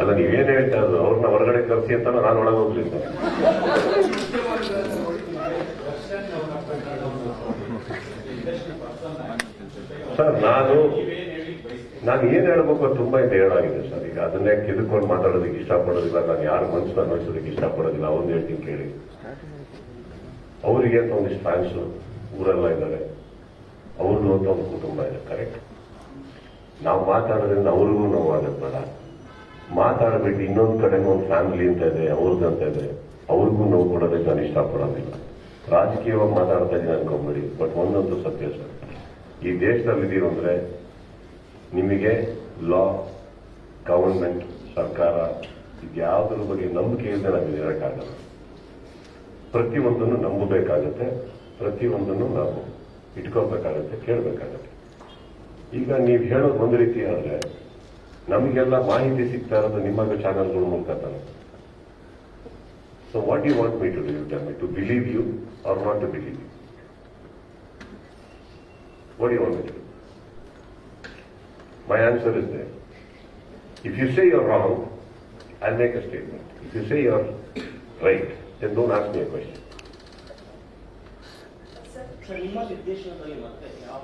ಅಲ್ಲ ನೀವೇನ್ ಹೇಳ್ತಾ ಇದ್ರು ಅವ್ರನ್ನ ಹೊರಗಡೆ ಕರೆಸಿ ಅಂತ ನಾನು ಒಳಗೆ ಹೋಗ್ಲಿಲ್ಲ. ಸರ್, ನಾನು ನಾನು ಏನ್ ಹೇಳ್ಬೇಕು ತುಂಬಾ ಇದೆ ಹೇಳಾಗಿದೆ ಸರ್. ಈಗ ಅದನ್ನೇ ಕಿದ್ಕೊಂಡು ಮಾತಾಡೋದಕ್ಕೆ ಇಷ್ಟಪಡೋದಿಲ್ಲ. ನಾನು ಯಾರ ಮನಸ್ಸು ಅನ್ವಯಿಸೋದಕ್ಕೆ ಇಷ್ಟಪಡೋದಿಲ್ಲ. ಅವ್ನು ಹೇಳ್ತೀನಿ ಕೇಳಿ. ಅವರಿಗೆ ಅಂತ ಒಂದಿಷ್ಟು ಫ್ಯಾನ್ಸ್ ಊರೆಲ್ಲ ಇದ್ದಾರೆ ಅವ್ರದ್ದು ಅಂತ ಒಂದು ಕುಟುಂಬ ಇದೆ. ಕರೆಕ್ಟ್ ನಾವು ಮಾತಾಡೋದ್ರಿಂದ ಅವ್ರಿಗೂ ನೋವಾಗುತ್ತಲ್ಲ ಮಾತಾಡಬೇಕು, ಇನ್ನೊಂದು ಕಡೆ ಒಂದು ಫ್ಯಾಮಿಲಿ ಅಂತ ಇದೆ ಅವ್ರದ್ದು ಅಂತ ಇದೆ. ಅವ್ರಿಗೂ ನೋವು ಕೊಡೋದಕ್ಕೆ ನಾನು ಇಷ್ಟಪಡೋದಿಲ್ಲ. ರಾಜಕೀಯವಾಗಿ ಮಾತಾಡ್ತಾ ಇದ್ದೀನಿ ಅನ್ಕೊಂಬೇಡಿ ಬಟ್ ಒಂದೊಂದು ಸತ್ಯ ಸರ್. ಈ ದೇಶದಲ್ಲಿ ಇದೀರು ಅಂದ್ರೆ ನಿಮಗೆ ಲಾ ಗವರ್ಮೆಂಟ್ ಸರ್ಕಾರ ಇದ್ಯಾವುದ್ರ ಬಗ್ಗೆ ನಂಬಿಕೆ ಇಲ್ಲದೆ ನಾವು ಇರೋಕ್ಕಾಗಲ್ಲ ಪ್ರತಿಯೊಂದನ್ನು ನಂಬಬೇಕಾಗತ್ತೆ, ಪ್ರತಿಯೊಂದನ್ನು ನಾವು ಇಟ್ಕೋಬೇಕಾಗತ್ತೆ ಕೇಳಬೇಕಾಗತ್ತೆ. ಈಗ ನೀವು ಹೇಳೋದು ಒಂದು ರೀತಿ ಆದ್ರೆ ನಮಗೆಲ್ಲ ಮಾಹಿತಿ ಸಿಗ್ತಾ ಇರೋದು ನಿಮ್ಮ ಚಾನಲ್ಗಳ ಮೂಲಕ ತಾನೆ so what you want me to do tell me to believe you are not to believe you what you want me to My answer is there. If you say you're wrong, I'll make a statement. If you say you're right, then don't ask me a question. Sir ನಿಮ್ಮ ನಿರ್ದೇಶನದಲ್ಲಿ ಮತ್ತೆ ಯಾವ